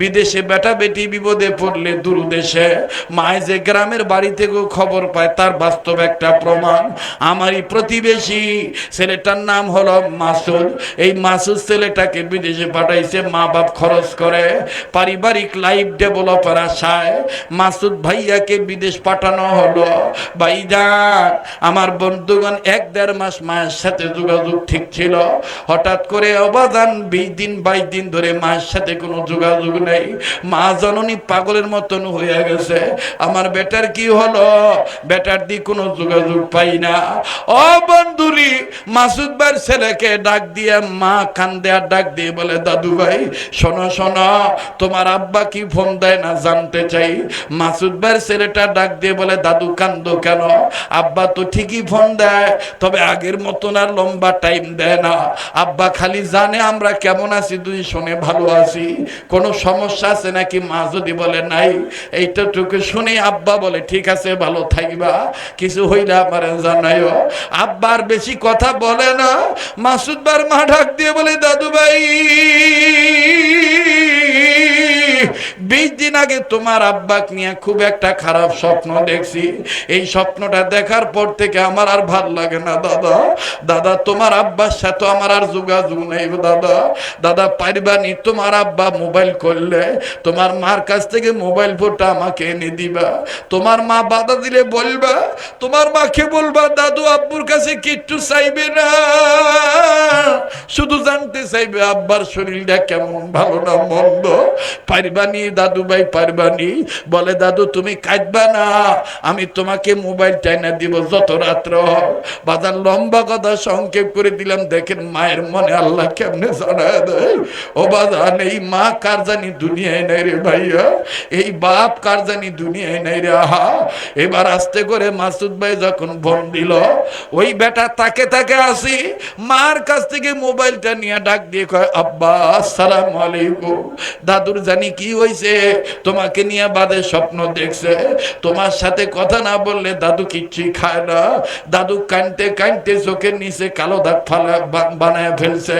বিদেশে বেটা বেটি বিপদে পড়লে দূর দেশে মায় যে গ্রামের বাড়ি থেকেও খবর পায়, তার বাস্তব একটা প্রমাণ। আমারই প্রতিবেশী ছেলেটার নাম হলো মাসুদ। এই মাসুদ ছেলেটাকে বিদেশে পাঠাইছে মা বাপ খরচ করে। পারিবারিক লাইফ ডেভেলপার আশায় মাসুদ ভাইয়াকে বিদেশ পাঠানো হলো। ভাইজান আমার বন্ধুগণ এক দেড় মাস মায়ের সাথে যোগাযোগ ঠিক ছিল। হঠাৎ করে অবাদান বিশ দিন, বাইশ দিন ধরে মায়ের সাথে কোনো যোগাযোগ নেই। মা জননী পাগলের মতন হয়ে গেছে। আমার বেটার কি হলো? বেটার দিয়ে কোনো যোগাযোগ পাই না। ও বন্ধুরি, মাসুদ ভাইয়ের ছেলেকে ডাক দিয়ে মা কান্দে আর ডাক দিয়ে বলে, দাদু ভাই, শোনো শোনো, তোমার আব্বা কি ফোন দেয় না জানতে চাই? মাসুদ ভাইয়ের ছেলেটা ডাক দিয়ে বলে, দাদু, কান্দো কেন? আব্বা তো ঠিকই ফোন দেয়, তবে আগের মতন আর লম্বা টাইম দেয় না। আব্বা খালি জানে আমরা কেমন আছি, দুই শুনে ভালো আছি। কোনো সমস্যা আছে নাকি? মা যদি বলে নাই এইটাটুকু শুনে আব্বা বলে, ঠিক আছে, ভালো থাকবা কিছু হইলে আমার জানাই আব্বার বেশি কথা বলে না মাসুদবার মা ঢাক দিয়ে বলে দাদু ভাই বিশ দিন আগে তোমার আব্বাক নিয়ে খুব একটা খারাপ স্বপ্ন দেখছি। এই স্বপ্নটা দেখার পর থেকে আমার আর ভালো লাগে না, দাদা। দাদা, তোমার আব্বার সাথে আমার আর যোগাযোগ নেই দাদা। দাদা পারিবানি তোমার আব্বা মোবাইল করলে, তোমার মার কাছ থেকে মোবাইল ফোনটা আমাকে এনে দিবা। তোমার মা বাধা দিলে বলবা, তোমার মাকে বলবা, দাদু, আব্বুর কাছে কিচ্ছু চাইবে না। শুধু জানতে চাইবে আব্বার শরীরটা কেমন, ভালো না, মন্দ। পারবানি দাদু ভাই পারবানি? বলে, দাদু, তুমি কাঁদবা না। আমি তোমাকে মোবাইল চাইনা দিব, যত রাত্র বাজার লম্বা কথা সংক্ষেপ করে দিলাম। দেখেন, মায়ের মনে আল্লাহ কেমনে জানায় দেয়। ও বাজান এই মা কার জানি দুনিয়ায় নাই রে ভাইয়া? এই বাপ কার জানি দুনিয়ায় নাই রে? আহা! এবার আস্তে করে মাসুদ ভাই যখন ফোন দিল, ওই বেটা তাকে তাকে আসি, মার কাছ থেকে মোবাইলটা নিয়ে ডাক দিয়ে কয়, আব্বা, আসসালামু আলাইকুম। দাদুর জানি কি হয়েছে তোমাকে নিয়ে বাদে স্বপ্ন দেখছে। তোমার সাথে কথা না বললে দাদু কিচ্ছুই খায় না। দাদু কানতে কানতে চোখের নিচে কালো দাগ বানায় ফেলছে।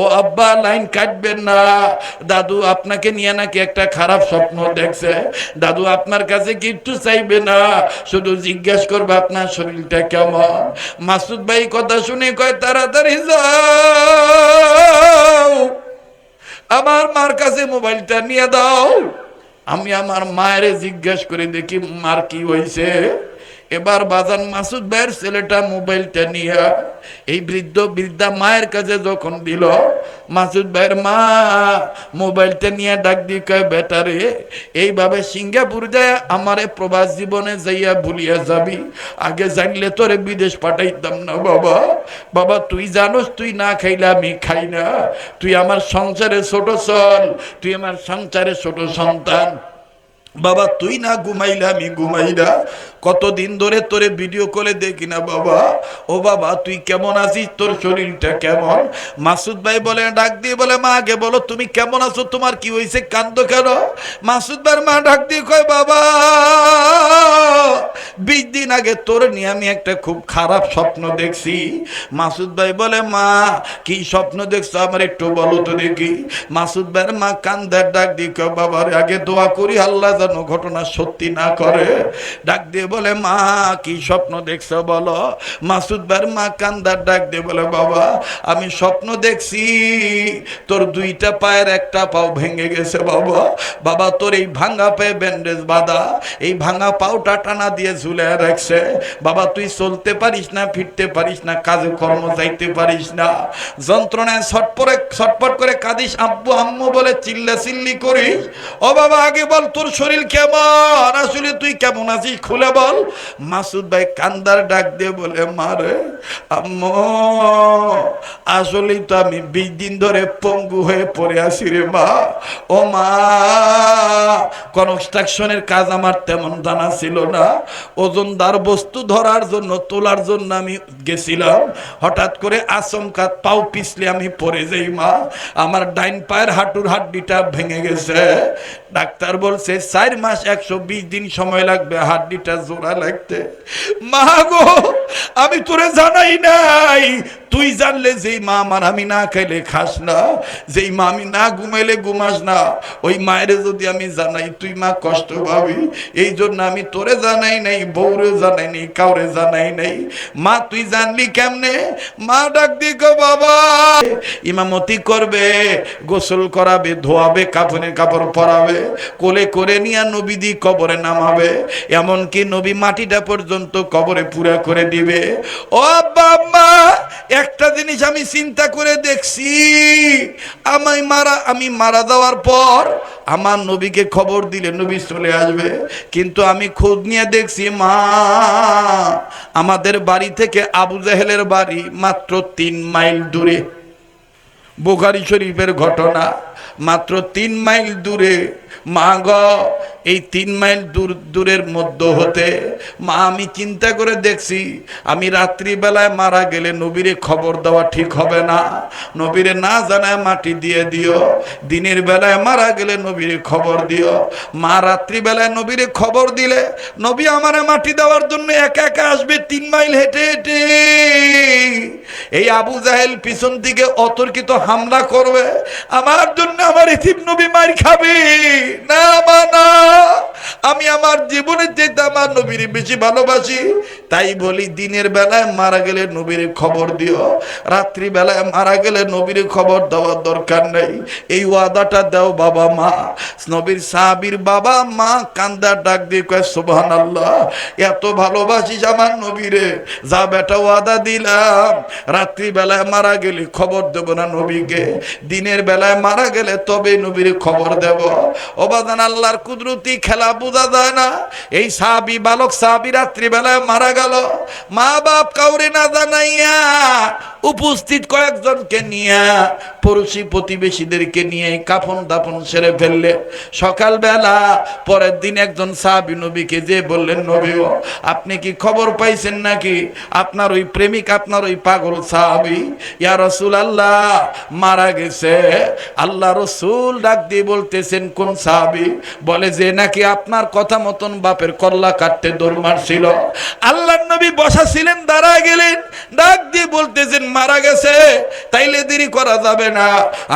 ও আব্বা, লাইন কাটবেন না। দাদু আপনাকে নিয়ে নাকি একটা খারাপ স্বপ্ন দেখছে। দাদু আপনার কাছে কিচ্ছু চাইবে না। শুধু জিজ্ঞেস করবে আপনার শরীরটা কেমন। মাসুদ ভাই কথা শুনে কয়, তাড়াতাড়ি যাও। আমার মার কাছে মোবাইলটা নিয়ে দাও। আমি আমার মায়ের জিজ্ঞেস করে, দেখি মার কি হয়েছে এবার বাজান মাসুদ ভাইয়ের ছেলেটা মোবাইলটা নিয়ে এই বৃদ্ধ বৃদ্ধা মায়ের কাছে যখন দিল, মাসুদ ভাইয়ের মা মোবাইলটা নিয়ে ডাক দিয়ে কয় বেটারে এইভাবে সিঙ্গাপুর যায়, আমারে প্রবাস জীবনে যাইয়া ভুলিয়া যাবি। আগে জানলে তোরে বিদেশ পাঠাইতাম না বাবা। বাবা, তুই জানোস, তুই না খাইলে আমি খাই না। তুই আমার সংসারে ছোট চল, তুই আমার সংসারে ছোট সন্তান। বাবা, তুই না ঘুমাইলে আমি ঘুমাই না। কতদিন ধরে তোরে ভিডিও কলে দেখি না বাবা? ও বাবা, তুই কেমন আছিস? তোর শরীরটা কেমন? মাসুদ ভাই বলে, ডাক দিয়ে বলে, মা, আগে বলো, তুমি কেমন আছো? তোমার কি হয়েছে? কান্দ কেন? মাসুদ ভাইয়ের মা ডাক দিয়ে কয়, বাবা, বিশ দিন আগে তোর নিয়ে আমি একটা খুব খারাপ স্বপ্ন দেখছি। মাসুদ ভাই বলে, মা, কি স্বপ্ন দেখছ? আমার একটু বলো তো দেখি। মাসুদ ভাইয়ের মা কান্দার ডাক দিয়ে কয় বাবার আগে দোয়া করি, আল্লাহ যেন ঘটনা সত্যি না করে। ডাক দিয়ে বলে, মা, কি স্বপ্ন দেখছ বলো? মাসুদ ভাইয়ের মা কান্দার ডাক দিয়ে বলে, বাবা, আমি স্বপ্ন দেখছি। তোর দুইটা পায়ের একটা পাও ভেঙে গেছে, বাবা। বাবা, তোর এই ভাঙা পায়ে ব্যান্ডেজ বাঁধা, এই ভাঙা পাওটা টানা দিয়ে ঝুলে রাখছে। বাবা, তুই চলতে পারিস না, ফিরতে পারিস না, কাজে কর্ম যাইতে পারিস না। যন্ত্রণায় ছটপরে ছটপট করে কাঁদিস, আব্বু, আম্মু বলে চিল্লা চিল্লি করিস। ও বাবা, আগে বল তোর শরীর কেমন? আসলে তুই কেমন আছিস খুলে বল। মাসুদ ভাই কান্দার ডাক দিয়ে বলে মারে আম্মু, আসলেই তো আমি বিশ দিন ধরে পঙ্গু হয়ে পড়ে আছি রে মা। ও মা কনস্ট্রাকশনের কাজ আমার তেমন জানা ছিল না। ওজনদার বস্তু ধরার জন্য, তোলার জন্য আমি গেছিলাম। হঠাৎ করে আচমকা পাও পিছলে আমি পড়ে যাই মা। আমার ডাইন পায়ের হাঁটুর হাড্ডিটা ভেঙে গেছে। ডাক্তার বলছে, চার মাস একশো বিশ দিন সময় লাগবে হাড্ডিটা জোড়া লাগতে। মা গো আমি তোরে জানাই নাই। তুই জানলে যেই মা আমার আমি না খাইলে খাস না, যেই মা আমি না ঘুমাইলে ঘুমাস না, ওই মায়ের যদি আমি জানাই, তুই মা কষ্ট পাবি। এই জন্য আমি তোরে জানাই নাই বউরে জানাই নাই, কাউরে জানাই নাই। মা, তুই জানলি কেমনে? মা ডাক দিক বাবা। ইমামতি করবে, গোসল করাবে, ধোয়াবে, কাফনের কাপড় পরাবে, কোলে করে নিয়ে নবীদি কবরে নামাবে। এমনকি নবী মাটিটা পর্যন্ত কবরে পুরা করে দিবে। ও বাবা, একটা জিনিস আমি চিন্তা করে দেখছি। আমায় মারা, আমি মারা যাওয়ার পর আমার নবীকে খবর দিলে নবী চলে আসবে। কিন্তু আমি খোঁজ নিয়ে দেখছি, মা, আমাদের বাড়ি থেকে আবু জাহেলের বাড়ি মাত্র তিন মাইল দূরে। বোখারি শরীফের ঘটনা। মাত্র তিন মাইল দূরে। মা গ, এই তিন মাইল দূর, দূরের মধ্য হতে মা, আমি চিন্তা করে দেখছি, আমি রাত্রিবেলায় মারা গেলে নবীরে খবর দেওয়া ঠিক হবে না। নবীরে না জানায় মাটি দিয়ে দিও, দিনের বেলায় মারা গেলে নবীরে খবর দিও। মা, রাত্রিবেলায় নবীরে খবর দিলে নবী আমারে মাটি দেওয়ার জন্য একা একা আসবে তিন মাইল হেঁটে হেঁটে। এই আবু জাহেল পিছন দিকে অতর্কিত হামলা করবে, আমার জন্য আমার ইতিম নবী মার খাবে। না মা না। আমি আমার জীবনের যেতে আমার নবীর বেশি ভালোবাসি, তাই বলি দিনের বেলায় মারা গেলে নবীর খবর দিও। রাত্রি বেলায় মারা গেলে নবীর খবর দেওয়ার দরকার নেই। এই ওয়াদাটা দাও বাবা মা। নবীর সাহাবীর বাবা মা কান্দা ডাক দিয়ে কয় সুবহান আল্লাহ এত ভালোবাসিস আমার নবীরে। যা বেটা ওয়াদা দিলাম। রাত্রি বেলায় মারা গেলে খবর দেব না নবীকে। দিনের বেলায় মারা গেলে তবে নবীর খবর দেব। অবাদান আল্লাহর কুদরতি খেলা বোঝা যায় না। এই সাহাবি বালক সাহাবি রাত্রিবেলায় মারা গেল। মা বাপ কাউরে না জানাইয়া উপস্থিত কয়েকজনকে নিয়ে, পড়োশি প্রতিবেশীদেরকে নিয়ে কাফন দাফন সেরে ফেললে। সকালবেলা পরের দিন একজন সাহাবি নবীকে যে বললেন, নবী, আপনি কি খবর পাইছেন নাকি? আপনার ওই প্রেমিক, আপনার ওই পাগল সাহাবি? ইয়া রসুল আল্লাহ মারা গেছে। আল্লাহ রসুল ডাক দিয়ে বলতেছেন, কোন সাহাবি? বলে, যে নাকি আপনার কথা মতন বাপের কল্লা কাটতে দৌড় মারছিল। আল্লাহ নবী বসা ছিলেন দাঁড়া গেলেন। ডাক দিয়ে বলতেছেন মারা গেছে, তাইলে দেরি করা যাবে না।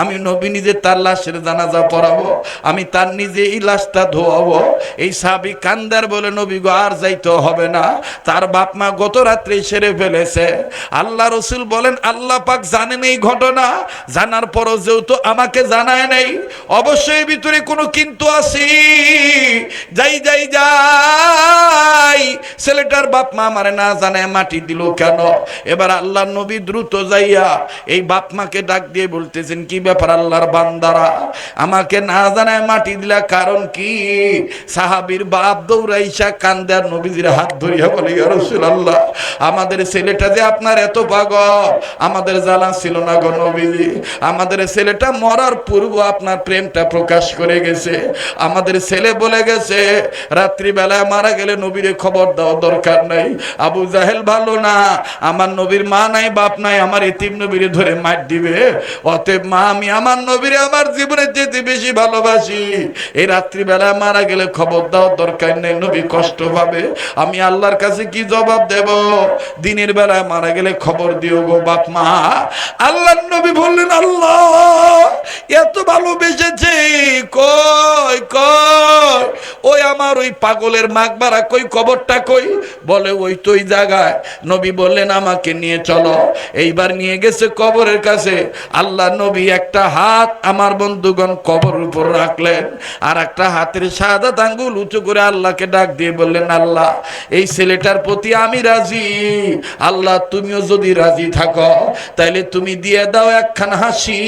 আমি নবী নিজে তার লাশের জানাজা পড়াবো, আমি তার নিজে এই লাশটা ধোয়াবো। এই সাবি কান্দার বলে, নবী গো, আর যাইতে হবে না। তার বাপ মা গত রাত্রে সেরে ফেলেছে। আল্লাহ রসুল বলেন, আল্লাহ পাক জানেন এই ঘটনা। জানার পরও যেহেতু আমাকে জানায় নাই, অবশ্যই ভিতরে কোনো কিন্তু আছি। যাই যাই যাই। ছেলেটার বাপ মা আমারে না জানায় মাটি দিল কেন? এবার আল্লাহ নবী দ্রুত যাইয়া এই বাপ মাকে ডাক দিয়ে বলতেছেন, কি ব্যাপার আল্লাহর বান্দারা? আমাকে না জানায় মাটি দিলা কারণ কি? সাহাবীর বাপ দৌড়াইসা কান্দার নবীজির হাত ধরিয়া বলে, ইয়া রাসূলুল্লাহ, আমাদের ছেলেটা যে আপনার এত পাগল, আমাদের জানা ছিল না গো নবীজি। আমাদের ছেলেটা মরার পূর্ব আপনার প্রেমটা প্রকাশ করে গেছে। আমাদের ছেলে বলে গেছে, রাত্রিবেলায় মারা গেলে নবীরে খবর দেওয়া দরকার নাই। আবু জাহেল ভালো না, আমার নবীর মা নাই, বাপ নাই আমার এতিম নবীরে ধরে মার দিবে। অতএব মা, আমি আমার নবীরে, আমার জীবনের যেতে বেশি ভালোবাসি। এই রাত্রিবেলায় মারা গেলে খবর দেওয়ার দরকার নেই, নবী কষ্ট পাবে। আমি আল্লাহর কাছে কি জবাব দেব? দিনের বেলায় মারা গেলে খবর দিও গো বাপ মা। আল্লাহ নবী বললেন, আল্লাহ, এত ভালোবেসেছে। কই কই? ওই আমার ওই পাগলের মাকবারা কই, কবরটা কই? বলে, ওই তো ওই জায়গায়। নবী বললেন, আমাকে নিয়ে চলো। এইবার নিয়ে গেছে কবরের কাছে। আল্লাহ নবী একটা হাত আমার বন্ধুগণ কবর উপর রাখলেন, আর একটা হাতের সাদা আঙ্গুল উঁচু করে আল্লাহকে ডাক দিয়ে বললেন, আল্লাহ, এই ছেলেটার প্রতি আমি রাজি। আল্লাহ, তুমিও যদি রাজি থাকো, তাইলে তুমি দিয়ে দাও একখান হাসি।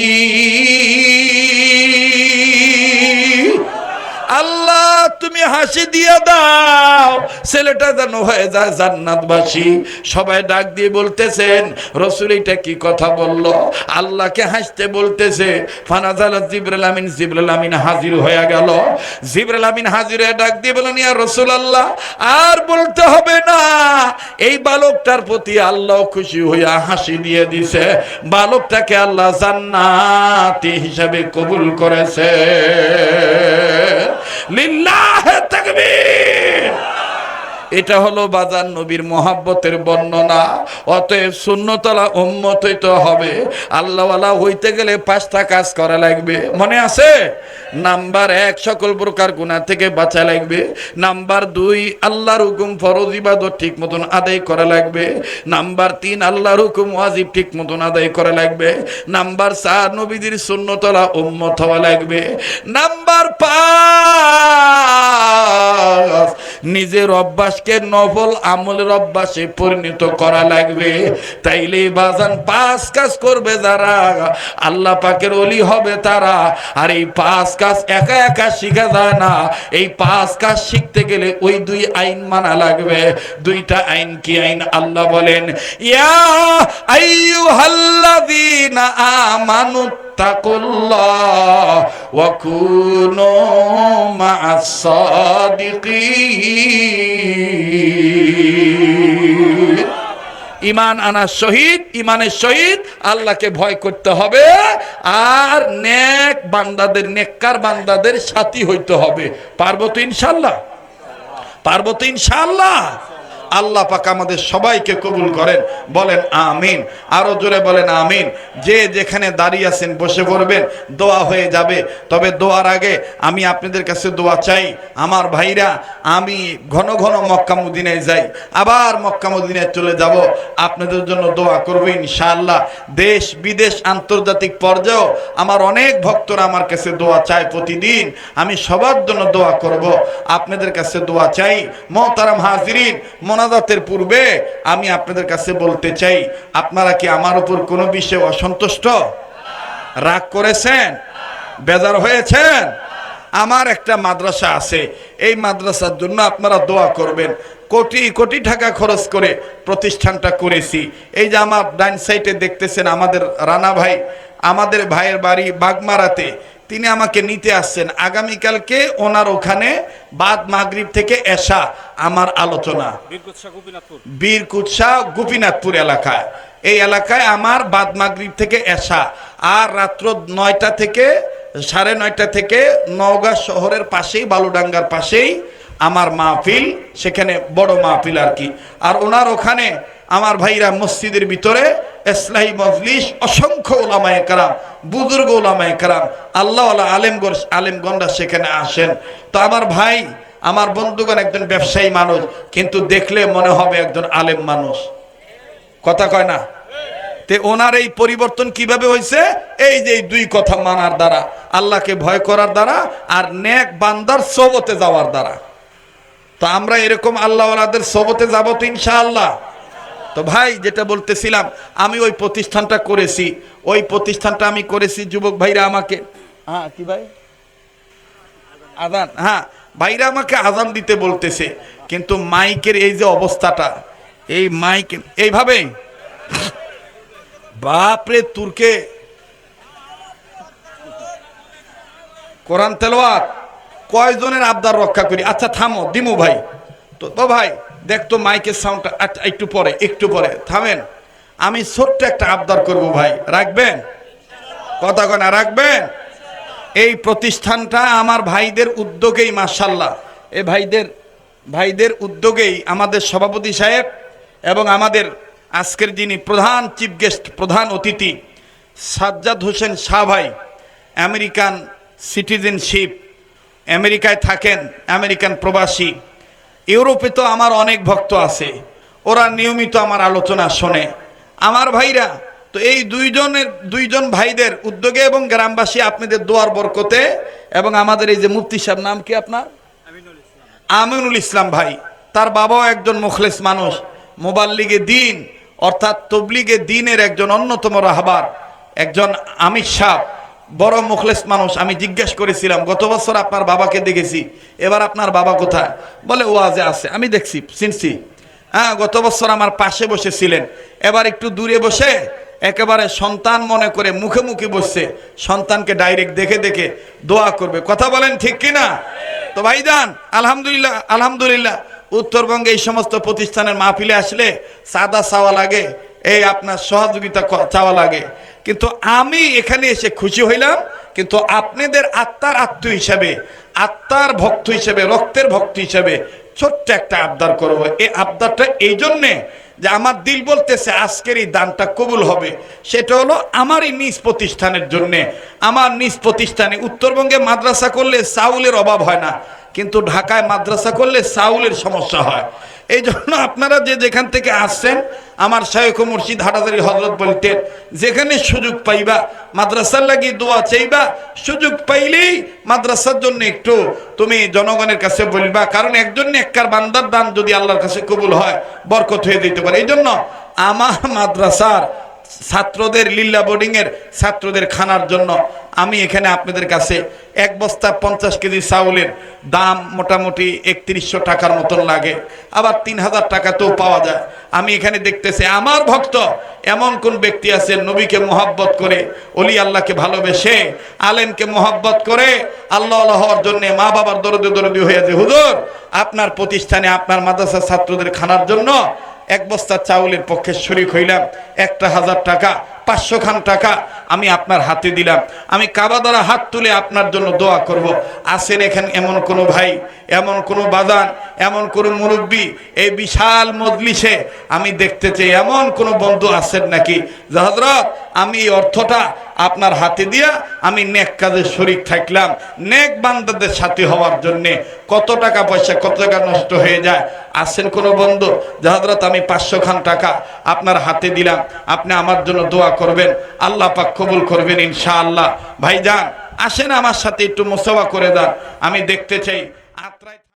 আল্লাহ, তুমি হাসি দিয়ে দাও। ছেলেটা যেন হয়ে যায় জান্নাতবাসী। সবাই ডাক দিয়ে বলতেছেন, রসুল এটা কি কথা বলল? আল্লাহকে হাসতে বলতেছে, ফানাজাল জিবরুল আমিন জিবরুল আমিন হাজির হয়ে গেল। জিবরুল আমিন হাজির হয়ে ডাক দিয়ে বলেন ইয়া রসুল আল্লাহ আর বলতে হবে না। এই বালকটার প্রতি আল্লাহ খুশি হইয়া হাসি দিয়ে দিছে। বালকটাকে আল্লাহ জান্নাতি হিসাবে কবুল করেছে। লিল্লাহ তাকবীর। এটা হলো বাজার নবীর মহাব্বতের বর্ণনা। অতএব শূন্যতলা উম্মত হইতে হবে। আল্লাহওয়ালা হইতে গেলে পাঁচটা কাজ করা লাগবে। মনে আছে? নাম্বার এক, সকল প্রকার গুণা থেকে বাঁচা লাগবে। নাম্বার দুই, আল্লাহর হুকুম ফরজ ইবাদত ঠিক মতন আদায় করা লাগবে। নাম্বার তিন, আল্লাহর হুকুম ওয়াজিব ঠিক মতন আদায় করা লাগবে। নাম্বার চার নবীদের শূন্যতলা উম্মত হওয়া লাগবে। নাম্বার পাঁচ, নিজের অভ্যাসকে নফল আমলের অভ্যাসে পরিণত করা লাগবে। তাইলে বাজান পাঁচ কাজ করবে যারা। আল্লাহ পাকের অলি হবে তারা। আর এই পাঁচ কাজ একা একা শিখা যায় না। এই পাঁচ কাজ শিখতে গেলে ওই দুই আইন মানা লাগবে। দুইটা আইন কি আইন? আল্লাহ বলেন, ইয়া আইয়ুহাল্লাযীনা আমানু তাকুল্লাহ ওয়া কুনু মা'আস সাদিকিন ইমান আনার শহীদ ইমানের শহীদ, আল্লাহকে ভয় করতে হবে আর নেক বান্দাদের, নেককার বান্দাদের সাথী হইতে হবে। পারব তো ইনশাল্লাহ? পারব তো ইনশাল্লাহ? আল্লাহ পাক আমাদের সবাইকে কবুল করেন, বলেন আমিন। আরও জোরে বলেন আমিন। যে যেখানে দাঁড়িয়ে আছেন, বসে পড়বেন, দোয়া হয়ে যাবে। তবে দোয়ার আগে আমি আপনাদের কাছে দোয়া চাই। আমার ভাইরা, আমি ঘন ঘন মক্কা মদিনায় যাই। আবার মক্কা মদিনায় চলে যাব। আপনাদের জন্য দোয়া করব ইনশাআল্লাহ। দেশ বিদেশ আন্তর্জাতিক পর্যায়েও আমার অনেক ভক্তরা আমার কাছে দোয়া চায় প্রতিদিন। আমি সবার জন্য দোয়া করব। আপনাদের কাছে দোয়া চাই। মহতারাম হাজিরিন মোনাজাতের পূর্বে আমি আপনাদের কাছে বলতে চাই, আপনারা কি আমার উপর কোনো বিষয়ে অসন্তুষ্ট? রাগ করেছেন? বেজার হয়েছেন? আমার একটা মাদ্রাসা আছে, এই মাদ্রাসার জন্য আপনারা দোয়া করবেন। কোটি কোটি টাকা খরচ করে প্রতিষ্ঠানটা করেছি। এই যে আমার ডাইন সাইডে দেখতেছেন আমাদের রানা ভাই, আমাদের ভাইয়ের বাড়ি বাগমারাতে। তিনি আমাকে নিতে আসছেন। আগামীকালকে ওনার ওখানে বাদ মাগরিব থেকে এসা আমার আলোচনা। বীরকুৎসা গোপীনাথপুর। বীর কুৎসা গোপীনাথপুর এলাকায়। এই এলাকায় আমার বাদ মাগরিব থেকে এসা। আর রাত্র নয়টা থেকে সাড়ে নয়টা থেকে নওগাঁ শহরের পাশেই বালুডাঙ্গার পাশেই আমার মাহফিল সেখানে বড় মাহফিল আর কি। আর ওনার ওখানে আমার ভাইরা মসজিদের ভিতরে ইসলাহী মজলিস অসংখ্য ওলামায়ে কারাম, বুজুর্গ ওলামায়ে কারাম আল্লাহ আলেমগর আলেমগণরা সেখানে আসেন। তো আমার ভাই, আমার বন্ধুগণ একজন ব্যবসায়ী মানুষ, কিন্তু দেখলে মনে হবে একজন আলেম মানুষ। কথা কয় না? তে ওনার এই পরিবর্তন কীভাবে হয়েছে এই যে দুই কথা মানার দ্বারা, আল্লাহকে ভয় করার দ্বারা আর নেক বান্দার সবতে যাওয়ার দ্বারা। তো আমরা এরকম আল্লাহ আল্লাহওয়ালাদের সবতে যাব তো ইনশাআল্লাহ। তো ভাই যেটা বলতেছিলাম আমি ওই প্রতিষ্ঠানটা করেছি। ওই প্রতিষ্ঠানটা আমি করেছি যুবক ভাইরা আমাকে। হ্যাঁ কি ভাই? আজান? হ্যাঁ ভাইরা আমাকে আজান দিতে বলতেছে কিন্তু মাইকের এই যে অবস্থাটা এই মাইক এইভাবে বাপরে তুর্কে। কোরআন তেলোয়াত কয়জনের আবদার রক্ষা করি? আচ্ছা থামো দিমু ভাই। তো ভাই দেখ তো মাইকের সাউন্ডটা একটু পরে একটু পরে। থামেন। আমি ছোট্ট একটা আবদার করব ভাই। রাখবেন? কথা কনা রাখবেন? এই প্রতিষ্ঠানটা আমার ভাইদের উদ্যোগেই মার্শাল্লাহ এ ভাইদের ভাইদের উদ্যোগেই আমাদের সভাপতি সাহেব এবং আমাদের আজকের যিনি প্রধান চিফ গেস্ট প্রধান অতিথি, সাজ্জাদ হোসেন শাহ ভাই, আমেরিকান সিটিজেনশিপ আমেরিকায় থাকেন, আমেরিকান প্রবাসী। ইউরোপে তো আমার অনেক ভক্ত আছে। ওরা নিয়মিত আমার আলোচনা শোনে। আমার ভাইরা তো এই দুইজনের দুইজন ভাইদের উদ্যোগে এবং গ্রামবাসী আপনাদের দোয়ার বরকতে এবং আমাদের এই যে মুফতি সাহেব নাম কি আপনার? আমিনুল ইসলাম ভাই। তার বাবাও একজন মুখলেস মানুষ। মোবাল্লিগে দিন অর্থাৎ তবলিগে দিনের একজন অন্যতম রাহবার একজন আমির সাহ বড় মুখলেস মানুষ, আমি জিজ্ঞেস করেছিলাম, গত বছর আপনার বাবাকে দেখেছি, এবার আপনার বাবা কোথায়? বলে ও আজে আছে, আমি দেখছি, চিনছি। হ্যাঁ গত বছর আমার পাশে বসেছিলেন, এবার একটু দূরে বসে, একেবারে সন্তান মনে করে মুখে মুখে বসছে, সন্তানকে ডাইরেক্ট দেখে দেখে দোয়া করবে। কথা বলেন ঠিক কিনা তো ভাইজান, আলহামদুলিল্লাহ আলহামদুলিল্লাহ, উত্তরবঙ্গে এই সমস্ত প্রতিষ্ঠানের মাহফিলে আসলে সাদা চাওয়া লাগে, এই আপনার সহযোগিতা চাওয়া লাগে। কিন্তু আমি এখানে এসে খুশি হইলাম, কিন্তু আপনাদের আত্মার আত্ম হিসাবে, আত্মার ভক্ত হিসাবে, রক্তের ভক্ত হিসেবে ছোট্ট একটা আবদার করব। এই আবদারটা এই জন্যে যে আমার দিল বলতেছে, আজকের এই দানটা কবুল হবে। সেটা হলো আমারই নিজ প্রতিষ্ঠানের জন্যে। আমার নিজ প্রতিষ্ঠানে উত্তরবঙ্গে মাদ্রাসা করলে চাউলের অভাব হয় না। কিন্তু ঢাকায় মাদ্রাসা করলে সাউলের সমস্যা হয়। এই জন্য আপনারা যে যেখান থেকে আসছেন, আমার শায়ক মুর্শিদ হাটাদারি হজরত বলতেন, যেখানে সুযোগ পাইবা, মাদ্রাসার লাগি দোয়া চাইবা, সুযোগ পাইলেই মাদ্রাসার জন্য একটু তুমি জনগণের কাছে বলবা। কারণ একজন এককার বান্দার দান যদি আল্লাহর কাছে কবুল হয়, বরকত হয়ে দিতে পারে। এই জন্য আমার মাদ্রাসার ছাত্রদের লিল্লা বোর্ডিং এর ছাত্রদের খানার জন্য। আমি এখানে আপনাদের কাছে এক বস্তা পঞ্চাশ কেজি চাউলের দাম মোটামুটি একত্রিশশো টাকার মতন লাগে। আবার তিন হাজার টাকাতেও পাওয়া যায়। আমি এখানে দেখতেছি, আমার ভক্ত এমন কোন ব্যক্তি আছে নবীকে মোহাব্বত করে, অলি আল্লাহকে ভালোবেসে, আলেমকে মোহাব্বত করে, আল্লাহ আল্লাহ হওয়ার জন্য মা বাবার দরদে দরদি হয়েছে হুজুর, আপনার প্রতিষ্ঠানে, আপনার মাদ্রাসার ছাত্রদের খানার জন্য এক বস্তা চাউলের পক্ষে শরিক হইলাম একটা হাজার টাকা। পাঁচশো খান টাকা আমি আপনার হাতে দিলাম। আমি কাবা দ্বারা হাত তুলে আপনার জন্য দোয়া করব। আসেন এখানে এমন কোনো ভাই, এমন কোনো বাদান, এমন কোনো মুরব্বী, এই বিশাল মজলিসে আমি দেখতে চাই, এমন কোনো বন্ধু আছেন নাকি? যে হজরত আমি এই অর্থটা আপনার হাতে দিয়া আমি নেক কাজে শরিক থাকলাম। নেক বান্দাদের সাথে হওয়ার জন্যে কত টাকা পয়সা, কত টাকা নষ্ট হয়ে যায়। আসেন কোনো বন্ধু? যে হজরত আমি পাঁচশো খান টাকা আপনার হাতে দিলাম। আপনি আমার জন্য দোয়া করবেন, আল্লাহ পাক কবুল করবেন ইনশাআল্লাহ। ভাইজান, আসেন আমার সাথে একটু মোসবা করে দেন। আমি দেখতে চাই আত্রায়